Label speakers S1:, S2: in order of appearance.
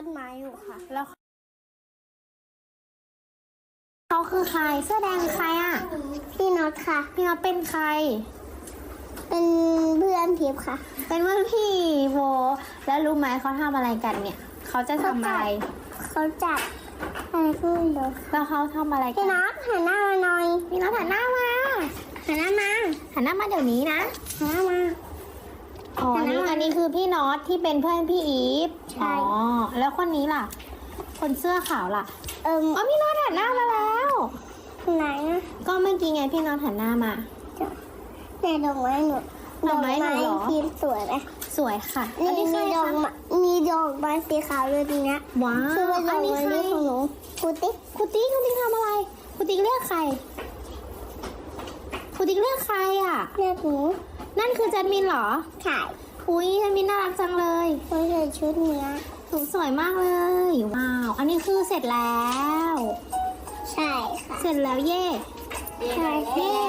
S1: ้นไม้อยู่ค่ะ
S2: แล้วเขาคือใครเสื้อแดงใครอะ
S1: พี่น็อตค่ะ
S2: พี่น็อตเป็นใคร
S1: เป็นเพื่อนทิพย์ค่ะ
S2: เป็นเพื่อนพี่โบแล้วรู้ไหมเขาทำอะไรกันเนี่ย เขาจะทำอะไร
S1: เขาจับอะไรขึ้นเดี๋ยว
S2: แล้วเขาทำอะไรกัน
S1: พี่
S2: น็
S1: อตหันหน้ามาหน่อย
S2: พี่น็อตหันหน้ามา
S1: หันหน้ามา
S2: หันหน้ามาเดี๋ยวนี้นะ
S1: หันหน้ามา
S2: นนี้
S1: หันหน้ามา
S2: อันนี้คือพี่น็อตที่เป็นเพื่อนพี่อีฟ
S1: ใช่
S2: อ๋อ แล้วคนนี้ล่ะ คนเสื้อขาวล่ะ
S1: เอิม
S2: อ๋อพี่น็อตหันหน้ามาแล้ว
S1: ไหนนะ
S2: ก็เมื่อกี้ไงพี่น็อตหันหน้ามา
S1: ในดอกไม้หนู
S2: ดอกไม้หนูเหรอ
S1: ทีมสวยไหม
S2: สวยค่ะ
S1: นี่
S2: อันนี้ใคร
S1: มีดอก
S2: คะ
S1: ไม้มีดอกไม้สีขาวด้วยตรงเนี้ย
S2: ว้า
S1: คือ
S2: ว
S1: ว่าด
S2: อั
S1: อนก
S2: นี้
S1: ไม้
S2: ใคร
S1: นี่ของหนูกูติ๊ก
S2: ครูติ๊กครูติ๊กทำอะไรครูติ๊กเรียกใครครูติ๊กเรียกใครอะ
S1: เรียกหนู
S2: นั่นคือจันมินเหรอ
S1: ถ่าย
S2: อุ้ยจันมินน่ารักจังเลย
S1: เขาใส่ชุดเนี้ย
S2: หนูสวยมากเลย ว้าว อันนี้คือเสร็จแล้ว
S1: ใช่ค่ะ
S2: เสร็จแล้วเย่
S1: ใช่
S2: เย่